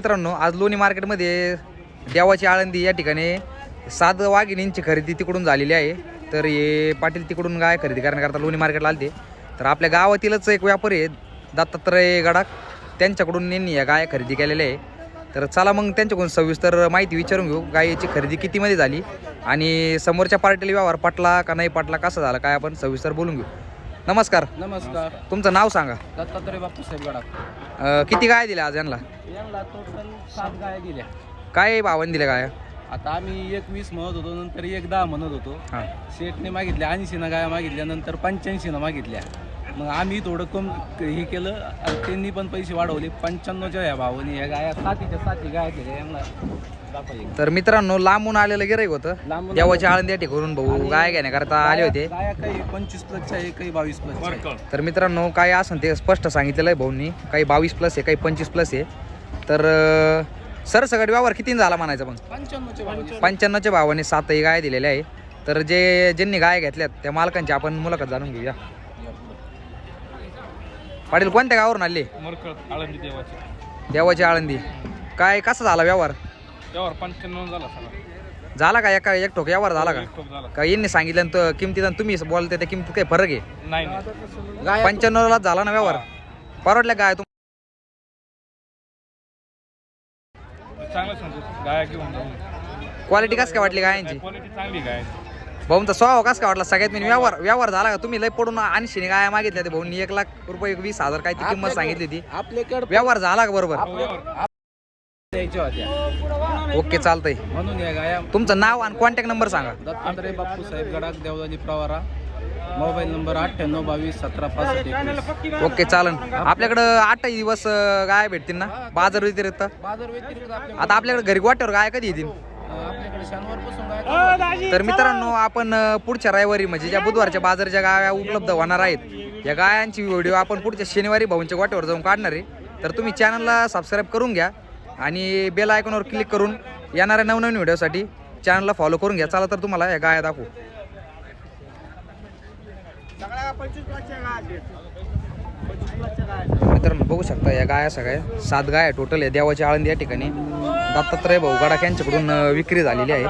मित्रांनो आज लोणी मार्केटमध्ये देवाची आळंदी या ठिकाणी सात वाघिणींची खरेदी तिकडून झालेली आहे. तर हे पाटील तिकडून गाय खरेदी करण्याकरता लोणी मार्केटला आलते. तर आपल्या गावातीलच एक व्यापारी आहे दत्तात्रय गडाख. त्यांच्याकडून यांनी या गाय खरेदी केलेल्या आहे. तर चला मग त्यांच्याकडून सविस्तर माहिती विचारून घेऊ गायीची खरेदी कितीमध्ये झाली आणि समोरच्या पार्टीला व्यवहार पटला का नाही पटला कसा झाला काय आपण सविस्तर बोलून घेऊ. नमस्कार. नमस्कार. तुमचं नाव सांगा. दत्तात्रय बापू साहेब गडा अं, किती गाय दिल्या आज यांना? यांना टोटल सात गाय दिल्या. काय भावाने दिल्या गाया? आता आम्ही एक वीस म्हणत होतो नंतर एक दहा म्हणत होतो. हां. शेठने मागितल्या ऐंशीनं गाया मागितल्या नंतर पंच्याऐंशीनं मागितल्या. मग आम्ही थोडं कम हे केलं आणि त्यांनी पण पैसे वाढवले. पंच्याण्णवच्या या भावाने या गाया सातीच्या साती गाया केल्या यांना. तर मित्रांनो लांबून आलेलं गिराईक होतं. लांबून देवाची आळंदी या ठिकाणून भाऊ गाय घेण्याकरता आले होते. गाया काही पंचवीस प्लसच्या आहे काही बावीस आहे. तर मित्रांनो काय असं ते स्पष्ट सांगितलेलं आहे भाऊंनी. काही बावीस प्लस आहे काही पंचवीस प्लस आहे. तर अं, सरसकट व्यवहार किती झाला म्हणायचं मग पंच्याण्णवच्या भावाने. पंच्याण्णवच्या भावाने सातही गाय दिलेल्या आहे. तर जे ज्यांनी गाय घेतल्यात त्या मालकांची आपण मुलाखत जाणून घेऊया. पाटील कोणत्या गावावरून आले? मरकळ आळंदी देवाची. देवाची आळंदी. काय कसा झाला व्यवहार? त्यावर पंच्याण्णव झाला सगळा. झाला का? एका एक ठोक व्यवहार झाला का? झाला. यांनी सांगितलं आणि तो किमतीत आणि तुम्ही बोलते त्या किमतीत काही फरक आहे? नाही नाही. पंच्याण्णवला झाला ना व्यवहार? परवडल्या गाय तुम चांगलं सांगतो. गाया घेऊन जाऊ. क्वालिटी कस काय वाटली गायांची? क्वालिटी चांगली गाय भाऊंचा स्वभाव कस काय वाटला? सगळ्यात मी व्यवहार व्यवहार झाला का? तुम्ही लय पडून ऐंशी गाया मागितल्या ते भाऊंनी. एक लाख रुपये वीस हजार काय ती किंमत सांगितली होती. आपल्याकडे व्यवहार झाला का बरोबर? द्यायच्या होत्या. ओके चालतंय. म्हणून या गाया तुमचं नाव आणि कॉन्टॅक्ट नंबर सांगा. दत्तात्रय बापू साहेब गडाख देवदाली प्रवारा. मोबाईल नंबर अठ्ठ्याण्णव बावीस सतरा एकवीस. ओके चालन. आपल्याकडं आठही दिवस गाय भेटतील ना? बाजार व्यतिरिक्त? बाजार व्यतिरिक्त आता आपल्याकडे घरी वाट्यावर गाय कधी येतील? तर मित्रांनो आपण पुढच्या रविवारी म्हणजे ज्या बुधवारच्या बाजारच्या गाया उपलब्ध होणार आहेत या गायांची व्हिडिओ आपण पुढच्या शनिवारी भाऊंच्या वाटेवर जाऊन काढणार आहे. तर तुम्ही चॅनलला सबस्क्राईब करून घ्या आणि बेल आयकॉनवर क्लिक करून येणाऱ्या नवनवीन व्हिडिओसाठी चॅनलला फॉलो करून घ्या. चला तर तुम्हाला या गाया दाखवू. मित्रांनो बघू शकता या गाया सगळ्या. सात गाया टोटल आहे. देवाची आळंदी या ठिकाणी. दत्तात्रय भाऊ गडाख यांच्याकडून विक्री झालेली आहे.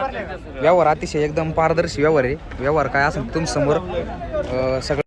व्यवहार अतिशय एकदम पारदर्शी व्यवहार आहे. व्यवहार काय असेल तुमसमोर अ, सगळं